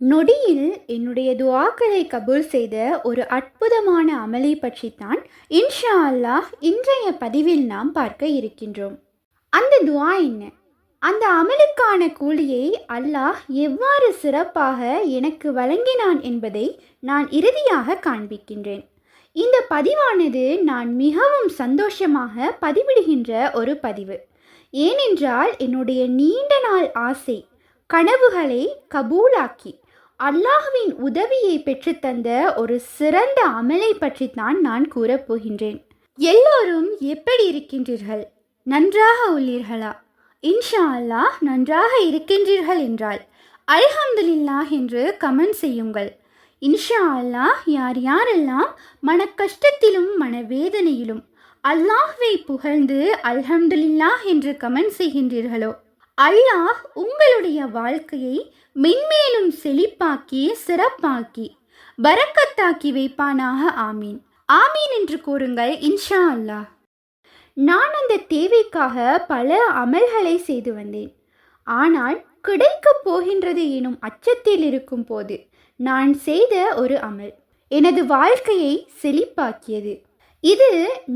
நொடியில் என்னுடைய துவாக்களை கபூல் செய்த ஒரு அற்புதமான அமலை பற்றித்தான் இன்ஷா அல்லாஹ் இன்றைய பதிவில் நாம் பார்க்க இருக்கின்றோம். அந்த துவா என்ன? அந்த அமலுக்கான கூலியை அல்லாஹ் எவ்வாறு சிறப்பாக எனக்கு வழங்கினான் என்பதை நான் இறுதியாக காண்பிக்கின்றேன். இந்த பதிவானது நான் மிகவும் சந்தோஷமாக பதிவிடுகின்ற ஒரு பதிவு. ஏனென்றால் என்னுடைய நீண்ட நாள் ஆசை கனவுகளை கபூலாக்கி அல்லாஹ்வின் உதவியை பெற்றுத்தந்த ஒரு சிறந்த அமலை பற்றித்தான் நான் கூறப்போகின்றேன் எல்லோரும் எப்படி இருக்கின்றீர்கள்? நன்றாக உள்ளீர்களா? இன்ஷா அல்லாஹ் நன்றாக இருக்கின்றீர்கள் என்றால் அல்ஹம்துலில்லாஹ் என்று கமெண்ட் செய்யுங்கள். இன்ஷா அல்லாஹ் யார் யாரெல்லாம் மன கஷ்டத்திலும் மனவேதனையிலும் அல்லாஹ்வை புகழ்ந்து அல்ஹம்துலில்லாஹ் என்று கமெண்ட் செய்கின்றீர்களோ அல்லாஹ் உங்களுடைய வாழ்க்கையை மென்மேலும் செழிப்பாக்கி சிறப்பாக்கி பரக்கத்தாக்கி வைப்பானாக ஆமீன். ஆமீன் என்று கூறுங்கள் இன்ஷா அல்லாஹ். நான் அந்த தேவைக்காக பல அமல்களை செய்து வந்தேன். ஆனால் கிடைக்கப் போகின்றது எனும் அச்சத்தில் இருக்கும் போது நான் செய்த ஒரு அமல் எனது வாழ்க்கையை செழிப்பாக்கியது. இது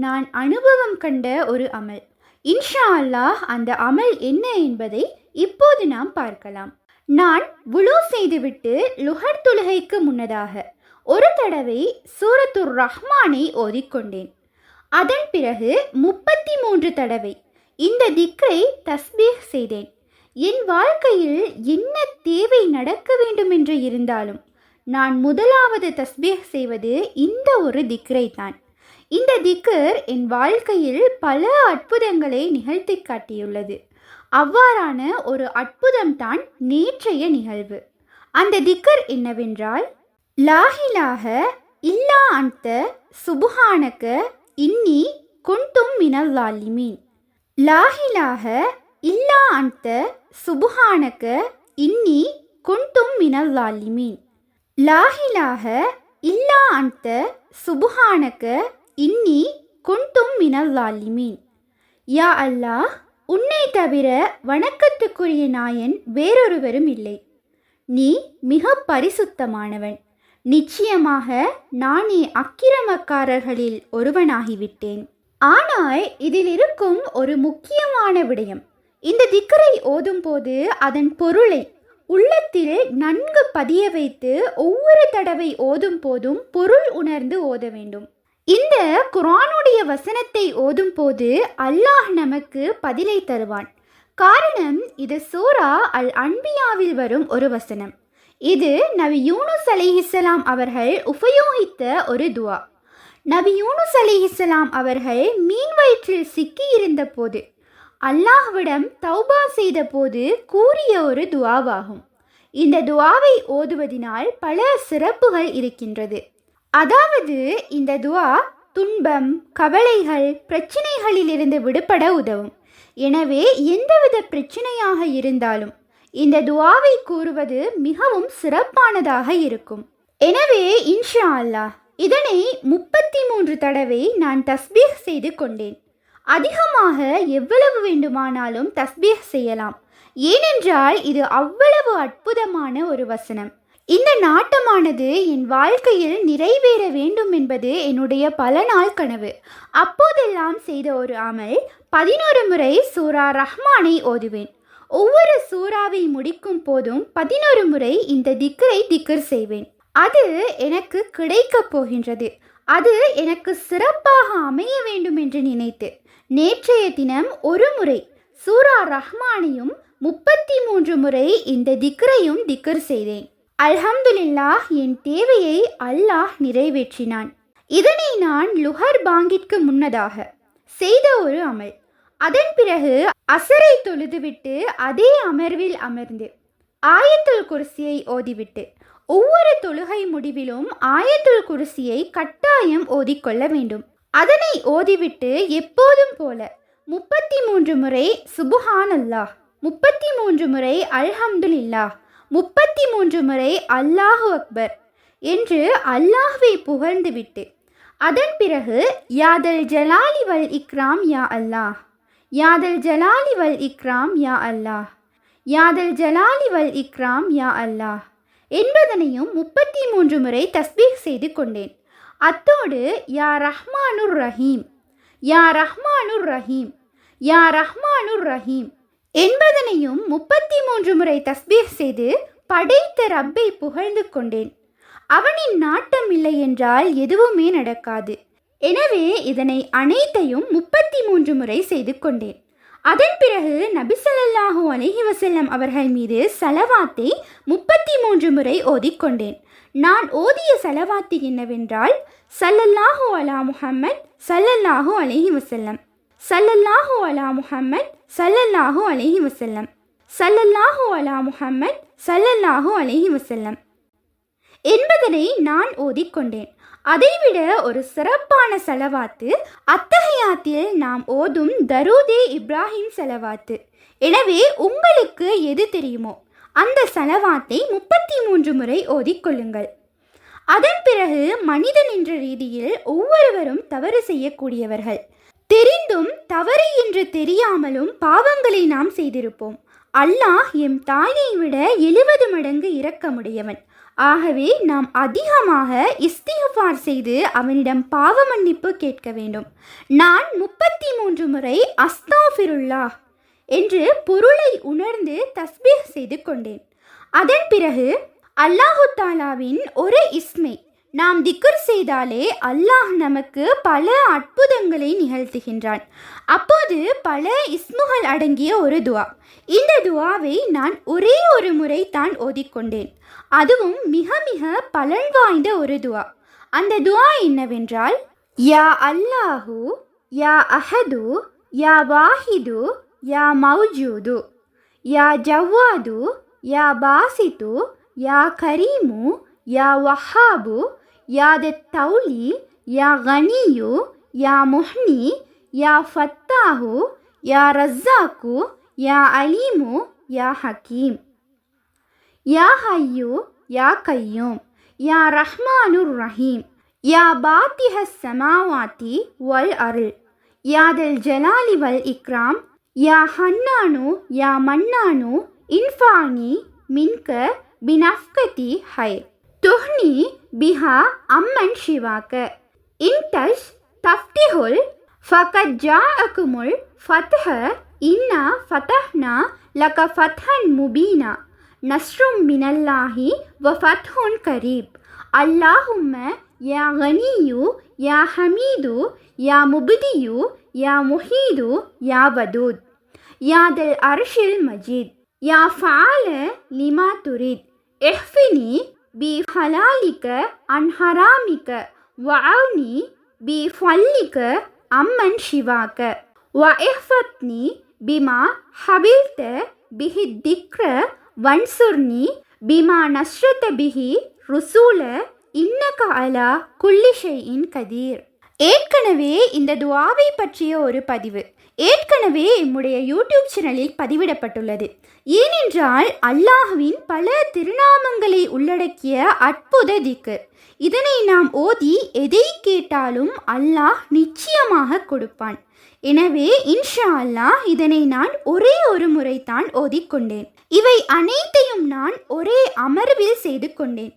நான் அனுபவம் கண்ட ஒரு அமல். இன்ஷா அல்லாஹ் அந்த அமல் என்ன என்பதை இப்போது நாம் பார்க்கலாம். நான் உழு செய்துவிட்டு லுஹர் தொழுகைக்கு முன்னதாக ஒரு தடவை சூரத்துர் ரஹ்மானை ஓதிக்கொண்டேன். அதன் பிறகு முப்பத்தி மூன்று தடவை இந்த திக்கை தஸ்பீஹ் செய்தேன். என் வாழ்க்கையில் என்ன தேவை நடக்க வேண்டும் என்று இருந்தாலும் நான் முதலாவது தஸ்பீஹ் செய்வது இந்த ஒரு திக்ரை தான் இந்த திக்கர் என் வாழ்க்கையில் பல அற்புதங்களை நிகழ்த்தி காட்டியுள்ளது. அவ்வாறான ஒரு அற்புதம் தான் நேற்றைய நிகழ்வு. அந்த திக்கர் என்னவென்றால் லாஹிலாக இல்லா அந்த சுபுஹானக இன்னி குண்டும் மினல்லாலிமீன் லாஹிலாக இல்லா அந்த சுபுஹானக இன்னி குண்டும் மினல்லாலிமீன் லாஹிலாக இல்லா அந்த சுபுஹானக இன்னி குண்டும் மினல்லாலிமீன் யா அல்லாஹ் உன்னை தவிர வணக்கத்துக்குரிய நாயன் வேறொருவரும் இல்லை. நீ மிக பரிசுத்தமானவன். நிச்சயமாக நானே அக்கிரமக்காரர்களில் ஒருவனாகிவிட்டேன். ஆனால் இதில் இருக்கும் ஒரு முக்கியமான விடயம். இந்த திக்கரை ஓதும்போது அதன் பொருளை உள்ளத்தில் நன்கு பதிய வைத்து ஒவ்வொரு தடவை ஓதும் போதும் பொருள் உணர்ந்து ஓத வேண்டும். இந்த குரானுடைய வசனத்தை ஓதும் போது அல்லாஹ் நமக்கு பதிலை தருவான். காரணம் இது சூரா அல் அன்பியாவில் வரும் ஒரு வசனம். இது நபி யூனுஸ் அலிஹிஸ்லாம் அவர்கள் உபயோகித்த ஒரு துவா. நபி யூனுஸ் அலிஹிஸ்லாம் அவர்கள் மீன் வயிற்றில் சிக்கியிருந்த போது அல்லாஹ்விடம் தௌபா செய்த போது கூறிய ஒரு துவாவாகும். இந்த துவாவை ஓதுவதினால் பல சிறப்புகள் இருக்கின்றது. அதாவது இந்த துவா துன்பம் கவலைகள் பிரச்சனைகளிலிருந்து விடுபட உதவும். எனவே எந்தவித பிரச்சனையாக இருந்தாலும் இந்த துவாவை கூறுவது மிகவும் சிறப்பானதாக இருக்கும். எனவே இன்ஷா அல்லாஹ் இதனை முப்பத்தி மூன்று தடவை நான் தஸ்பீஹ் செய்து கொண்டேன். அதிகமாக எவ்வளவு வேண்டுமானாலும் தஸ்பீஹ் செய்யலாம். ஏனென்றால் இது அவ்வளவு அற்புதமான ஒரு வசனம். இந்த நாட்டமானது என் வாழ்க்கையில் நிறைவேற வேண்டும் என்பது என்னுடைய பல நாள் கனவு. அப்போதெல்லாம் செய்த ஒரு அமல் பதினோரு முறை சூரா ரஹ்மானை ஓதுவேன். ஒவ்வொரு சூறாவை முடிக்கும் போதும் பதினோரு முறை இந்த திக்கரை திக்கர் செய்வேன். அது எனக்கு கிடைக்கப் போகின்றது. அது எனக்கு சிறப்பாக அமைய வேண்டும் என்று நினைத்து. நேற்றைய தினம் ஒரு முறை சூரா ரஹ்மானையும் முப்பத்தி மூன்று முறை இந்த திக்ரையும் திக்கர் செய்தேன். அல்ஹம்துலில்லாஹ் என் தேவையை அல்லாஹ் நிறைவேற்றினான். இதனை நான் லுஹர் பாங்கிற்கு முன்னதாக செய்த ஒரு அமல். அதன் பிறகு அசரை தொழுதுவிட்டு அதே அமர்வில் அமர்ந்து ஆயத்துல் குர்சியை ஓதிவிட்டு ஒவ்வொரு தொழுகை முடிவிலும் ஆயத்துல் குருசியை கட்டாயம் ஓதிக்கொள்ள வேண்டும். அதனை ஓதிவிட்டு எப்போதும் போல முப்பத்தி மூன்று முறை சுபுஹான் அல்லாஹ் முப்பத்தி மூன்று முறை அல்ஹம்துலில்லாஹ் முப்பத்தி மூன்று முறை அல்லாஹு அக்பர் என்று அல்லாஹ்வை புகழ்ந்துவிட்டு அதன் பிறகு யாதல் ஜலாலி வல் இக்ராம் யா அல்லாஹ் யாதல் ஜலாலி வல் இக்ராம் யா அல்லாஹ் யாதல் ஜலாலி வல் இக்ராம் யா அல்லாஹ் என்பதனையும் முப்பத்தி மூன்று முறை தஸ்பீக் செய்து கொண்டேன். அத்தோடு யா ரஹ்மானுர் ரஹீம் யா ரஹ்மானுர் ரஹீம் யா ரஹ்மானுர் ரஹீம் என்பதனையும் முப்பத்தி மூன்று முறை தஸ்பீர் செய்து படைத்த ரப்பை புகழ்ந்து கொண்டேன். அவனின் நாட்டம் இல்லை என்றால் எதுவுமே நடக்காது. எனவே இதனை அனைத்தையும் முப்பத்தி மூன்று முறை செய்து கொண்டேன். அதன் பிறகு நபிசல்லாஹு அலஹி வசல்லம் அவர்கள் மீது சலவாத்தை முப்பத்தி மூன்று முறை ஓதிக்கொண்டேன் நான் ஓதிய சலவாத்து என்னவென்றால் சல்லல்லாஹு அலா முஹம்மத் சல்லல்லாஹு அலஹி வசல்லம் சல்லல்லாஹு அலா முஹம்மத் சல்லல்லாஹு அலஹி வசல்லம் சல்லல்லாஹு அலா முஹம்மத் சல்லல்லாஹு அலஹி வசல்லம் என்பதனை நான் ஓதிக்கொண்டேன். அதைவிட ஒரு சிறப்பான செலவாத்து அத்தகையாத்தில் நாம் ஓதும் தரூதே இப்ராஹிம் செலவாத்து. எனவே உங்களுக்கு எது தெரியுமோ அந்த செலவாத்தை முப்பத்தி மூன்று முறை ஓதிக்கொள்ளுங்கள். அதன் பிறகு மனிதன் என்ற ரீதியில் ஒவ்வொருவரும் தவறு செய்யக்கூடியவர்கள். தெரிந்தும் தவறு என்று தெரியாமலும் பாவங்களை நாம் செய்திருப்போம். அல்லாஹ் எம் தாயை விட எழுபது மடங்கு இரக்கமுடையவன். ஆகவே நாம் அதிகமாக இஸ்திஃபார் செய்து அவனிடம் பாவ மன்னிப்பு கேட்க வேண்டும். நான் முப்பத்தி மூன்று முறை அஸ்தாஃபிருல்லா என்று பொருளை உணர்ந்து தஸ்பீஹ் செய்து கொண்டேன். அதன் பிறகு அல்லாஹு தாலாவின் ஒரு இஸ்மை நாம் திக்கர் செய்தாலே அல்லாஹ் நமக்கு பல அற்புதங்களை நிகழ்த்துகின்றான். அப்போது பல இஸ்முகள் அடங்கிய ஒரு துவா. இந்த துவாவை நான் ஒரே ஒரு முறை தான் ஓதிக்கொண்டேன். அதுவும் மிக மிக பலன் வாய்ந்த ஒரு துவா. அந்த துவா என்னவென்றால் யா அல்லாஹு யா அஹது யா வாஹிது யா மௌஜூது யா ஜவ்வாது யா பாசித்து யா கரீமு யா வஹாபு யா தௌலி யா கனியு யா முஹ்னி யா ஃபத்தாஹு யா ரஸ்ஸாக்கு யா அலீமு யா ஹக்கீம். யா ஹையு யா கையூம். யா ரஹ்மானுர் ரஹீம். யா பாத்திஹ சமாவாத்தி வல் அருள். யாதல் ஜலாலி வல் இக்ராம். யா ஹன்னானு யா மன்னானு இன்ஃபானி மின்க பினஃப்கதி ஹைர் துஹ்னி பிஹா அம்மன் ஷிவாக்க இன்டஷ் தஃப்டிஹுல் ஃபகத் ஜாஅக்குமுல் ஃபத்ஹ இன்னா ஃபதஹ்னா லக ஃபத்ஹன் முபீனா. நஸ்ரும் மினல்லாஹி வ ஃபத்ஹுன் கரீப். அல்லாஹும்ம யா கனியு யா ஹமீது யா முபதியு யா முஹீது யா வதூத். யாதல் அர்ஷில் மஜீத். யா ஃபால லிமா துரித். எஹ்ஃபினி பி பிஹலாலிக்க அன்ஹராமிக்க பி பிஃல்லிக்க அம்மன் ஷிவாக்க வஇஹ்ஃபத்னி பிமா ஹபில்த பிஹி திக்ர வன்சுர்னி பிமா நஸ்ரத பிஹி ருசூல இன்னக அலா குல்லிஷை இன் கதீர் ஏற்கனவே இந்த துவாவை பற்றிய ஒரு பதிவு ஏற்கனவே எம்முடைய யூடியூப் சேனலில் பதிவிடப்பட்டுள்ளது. ஏனென்றால் அல்லாஹ்வின் பல திருநாமங்களை உள்ளடக்கிய அற்புத திக்கு இதனை நாம் ஓதி எதை கேட்டாலும் அல்லாஹ் நிச்சயமாக கொடுப்பான். எனவே இன்ஷா அல்லாஹ் இதனை நான் ஒரே ஒரு முறைதான் ஓதிக்கொண்டேன் இவை அனைத்தையும் நான் ஒரே அமர்வில் செய்து கொண்டேன்.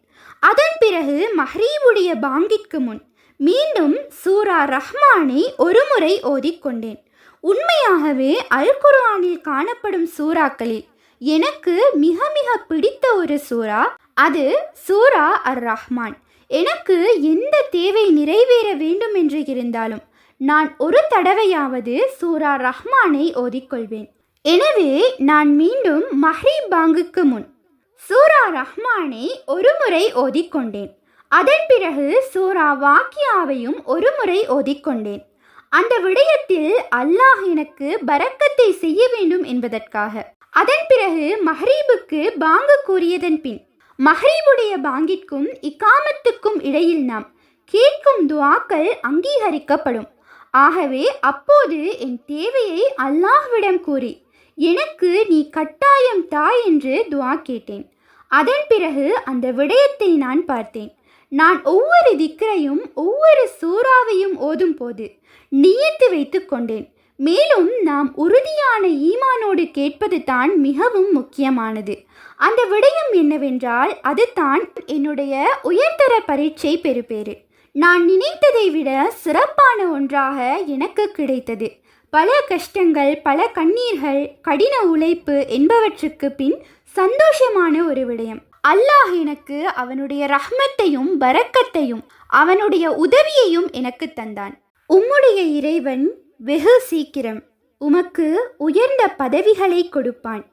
அதன் பிறகு மஹ்ரீபுடைய பாங்கிற்கு முன் மீண்டும் சூரா ரஹ்மானை ஒரு முறை ஓதிக்கொண்டேன் உண்மையாகவே அல் குர்ஆனில் காணப்படும் சூறாக்களில் எனக்கு மிக மிக பிடித்த ஒரு சூறா அது சூரா அர் ரஹ்மான் எனக்கு எந்த தேவை நிறைவேற வேண்டும் என்று இருந்தாலும் நான் ஒரு தடவையாவது சூரா ரஹ்மானை ஓதிக்கொள்வேன். எனவே நான் மீண்டும் மஹ்ரீப் பாங்குக்கு முன் சூரா ரஹ்மானை ஒரு முறை ஓதிக்கொண்டேன். அதன் பிறகு சூரா வாக்கியாவையும் ஒரு முறை ஓதிக்கொண்டேன். அந்த விடயத்தில் அல்லாஹ் எனக்கு பரக்கத்தை செய்ய வேண்டும் என்பதற்காக. அதன் பிறகு மஹரீபுக்கு பாங்கு கூறியதன் பின் மஹரீபுடைய பாங்கிற்கும் இக்காமத்துக்கும் இடையில் நாம் கேட்கும் துவாக்கள் அங்கீகரிக்கப்படும். ஆகவே அப்போது என் தேவையை அல்லாஹ்விடம் கூறி எனக்கு நீ கட்டாயம் தா என்று துவா கேட்டேன். அதன் பிறகு அந்த விடயத்தை நான் பார்த்தேன். நான் ஒவ்வொரு திக்கரையும் ஒவ்வொரு சூறாவையும் ஓதும் போது நியத்து வைத்து கொண்டேன். மேலும் நாம் உறுதியான ஈமானோடு கேட்பது தான் மிகவும் முக்கியமானது. அந்த விடயம் என்னவென்றால் அது தான் என்னுடைய உயர்தர பரீட்சை பெறுபேறு. நான் நினைத்ததை விட சிறப்பான ஒன்றாக எனக்கு கிடைத்தது. பல கஷ்டங்கள் பல கண்ணீர்கள் கடின உழைப்பு என்பவற்றுக்கு பின் சந்தோஷமான ஒரு விடயம். அல்லாஹ் எனக்கு அவனுடைய ரஹ்மத்தையும் பரக்கத்தையும் அவனுடைய உதவியையும் எனக்கு தந்தான். உம்முடைய இறைவன் வெகு சீக்கிரம் உமக்கு உயர்ந்த பதவிகளை கொடுப்பான்.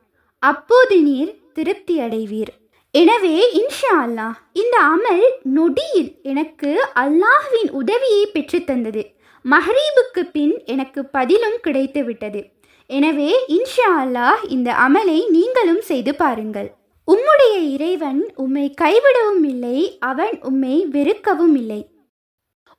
அப்போது நீர் திருப்தி அடைவீர். எனவே இன்ஷா அல்லாஹ் இந்த அமல் நொடியில் எனக்கு அல்லாஹ்வின் உதவியை பெற்றுத்தந்தது மஹரீபுக்கு பின் எனக்கு பதிலும் கிடைத்து விட்டது. எனவே இன்ஷா அல்லாஹ் இந்த அமலை நீங்களும் செய்து பாருங்கள். உம்முடைய இறைவன் உம்மை கைவிடவும் இல்லை அவன் உம்மை வெறுக்கவும் இல்லை